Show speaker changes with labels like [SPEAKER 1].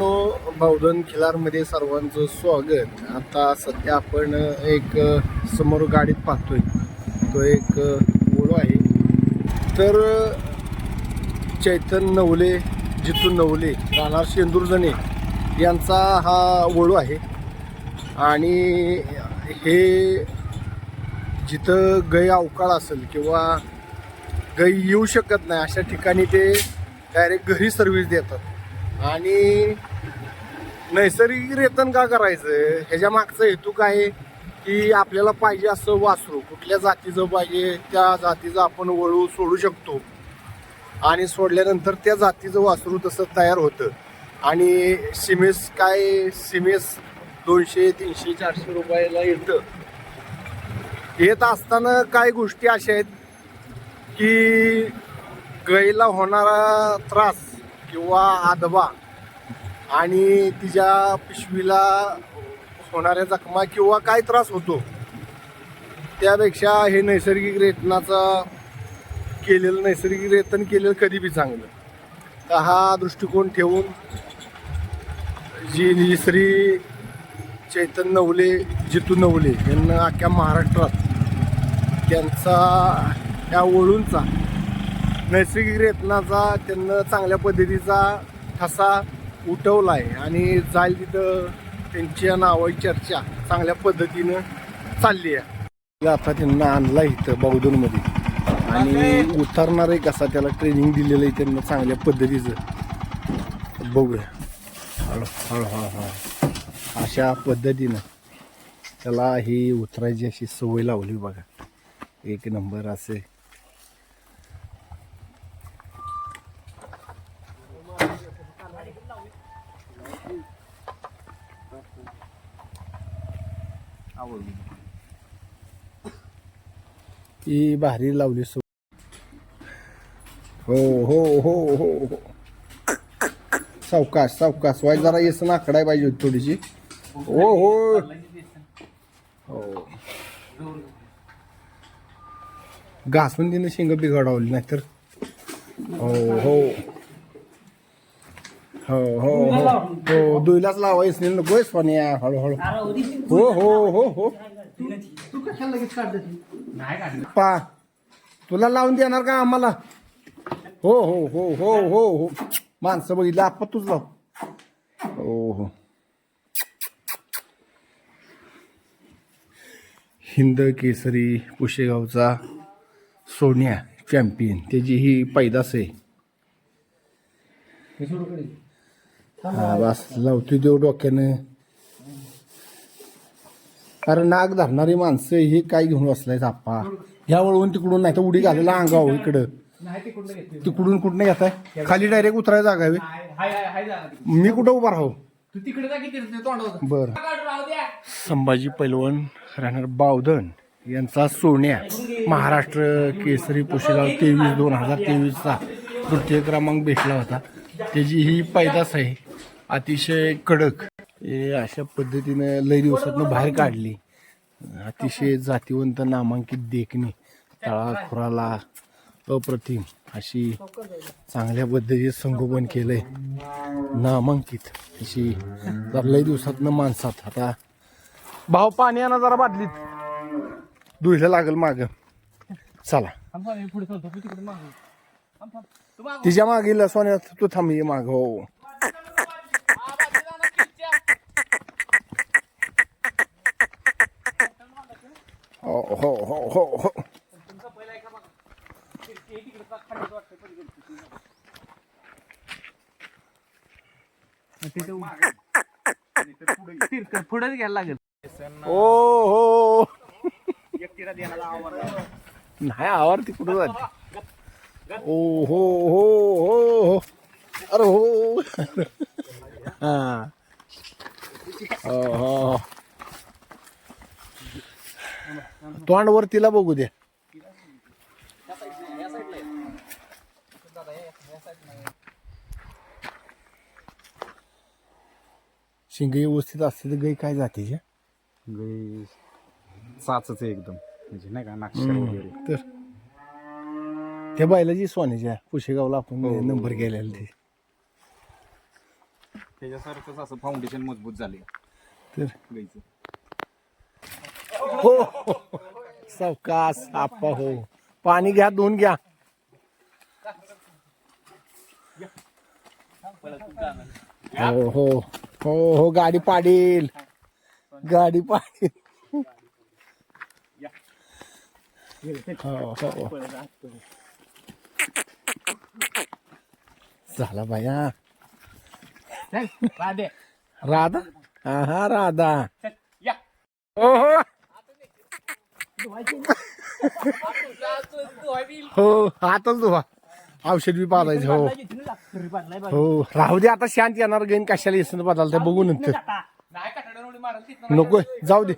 [SPEAKER 1] मित्रांनो बावधन खिलारमध्ये सर्वांचं स्वागत. आता सध्या आपण एक समोर गाडीत पाहतोय. तो एक ओळो आहे. तर चैतन नवले जितू नवले राहणार शेंदूरजणे यांचा हा वळू आहे. आणि हे जिथं गै अवकाळ असेल किंवा गाई येऊ शकत नाही अशा ठिकाणी ते डायरेक्ट घरी सर्व्हिस देतात. आणि नैसर्गिक रेतन का करायचं? ह्याच्या मागचा हेतू काय आहे? की आपल्याला पाहिजे असं वासरू कुठल्या जातीचं पाहिजे त्या जातीचं आपण वळू सोडू शकतो. आणि सोडल्यानंतर त्या जातीचं वासरू तसं तयार होतं. आणि सिमेस काय? सिमेस दोनशे तीनशे चारशे रुपयाला येतं. येत असताना काही गोष्टी अशा आहेत की गाईला होणारा त्रास किंवा आदबा आणि तिच्या पिशवीला होणाऱ्या जखमा किंवा काय त्रास होतो त्यापेक्षा हे नैसर्गिक रेतनाचा केलेलं नैसर्गिक रेतन केलेलं कधी बी चांगलं. तर हा दृष्टिकोन ठेवून जी श्री चैतन नवले जितू नवले यांना अख्ख्या महाराष्ट्रात त्यांचा या वळूंचा नैसर्गिक रेतनाचा त्यांना चांगल्या पद्धतीचा ठसा उठवला आहे आणि जाईल तिथं त्यांच्या नावाची चर्चा चांगल्या पद्धतीनं चालली आहे. आता त्यांना आणला इथं बावधनमध्ये आणि उतरणार आहे कसा त्याला ट्रेनिंग दिलेलं आहे त्यांना चांगल्या पद्धतीचं. बघूया. हळू हळू हळू हळू. अशा पद्धतीनं त्याला ही उतरायची अशी सवय लावली बघा. एक नंबर असे. ही भारी लावली सो हो हो हो हो हो. सावकाश सावकाश. वाईट जरा येस नाकडाय पाहिजे होती थोडीशी. हो हो. हो. घासून तिने शेंग बिघडवली नाहीतर. हो हो. हो हो हो. हो दुईलाच लावायच नाही नको सोन्या हळूहळू हो हो हो हो. पा तुला लावून देणार का आम्हाला? हो हो हो हो हो हो. माणसं बघितलं आपण तुझ लाव. हो हो. हिंद केसरी पुशेगावचा सोन्या चॅम्पियन त्याची ही पैदास आहे. हा बस लावतो देव डोक्यानं. अरे नाग धरणारी माणसं हे काय घेऊन बसलाय आप्पा? ह्या वळून तिकडून नाही तर उडी घालायला अंगाव हो इकडं. तिकडून कुठं घेताय खाली डायरेक्ट उतरायला जागा हवी मी कुठं उभा राहू बर. संभाजी पैलवान राहणार बावधन यांचा सोन्या महाराष्ट्र केसरी पुशेगाव तेवीस दोन हजार तेवीसचा तृतीय क्रमांक भेटला होता. त्याची ही पैदास आहे. अतिशय कडक हे अशा पद्धतीनं लय दिवसातनं बाहेर काढली. अतिशय जातीवंत नामांकित देखणी तळा खुराला अप्रतिम अशी चांगल्या पद्धतीने संगोपन केलंय. नामांकित अशी तर लय दिवसातनं माणसात आता भाव पाणी आणा जरा बादलीत. धुयला लागल माग. चला.
[SPEAKER 2] मागे मागं.
[SPEAKER 1] तिच्यामागे सोन्यात तू थांब ये माग. हो. हो. हो हो हो हो
[SPEAKER 2] हो. पुढेच घ्यायला लागेल.
[SPEAKER 1] हो हो. नाही आवडती कुठं जाते? ओ हो हो हो हो. अरे हो. हा. हो हो. तोंड वर तिला बघू द्या शिंग व्यवस्थित असते तर गाई काय जाते जे?
[SPEAKER 3] गाई साचच आहे एकदम. म्हणजे नाही का वगैरे.
[SPEAKER 1] तर त्या बायलाची सोन्याच्या पुशेगावला आपण नंबर गेलेला ते.
[SPEAKER 3] त्याच्यासारखंच असं फाउंडेशन मजबूत झाले
[SPEAKER 1] तर
[SPEAKER 3] गाईचं.
[SPEAKER 1] हो हो. सावकाश आप्पा हो। पाणी घ्या दोन घ्या. हो हो हो हो गाडी पाडील. गाडी पाडील. हो हो. झाला बाया.
[SPEAKER 2] राधे.
[SPEAKER 1] राधा? हा राधा.
[SPEAKER 2] या.
[SPEAKER 1] हो हो. हो हातच धुवा. औषध बी पाजायचं हो. हो राहू दे आता शांत येणार गईन कशाला येसन बदलता बघू नंतर नको जाऊ दे.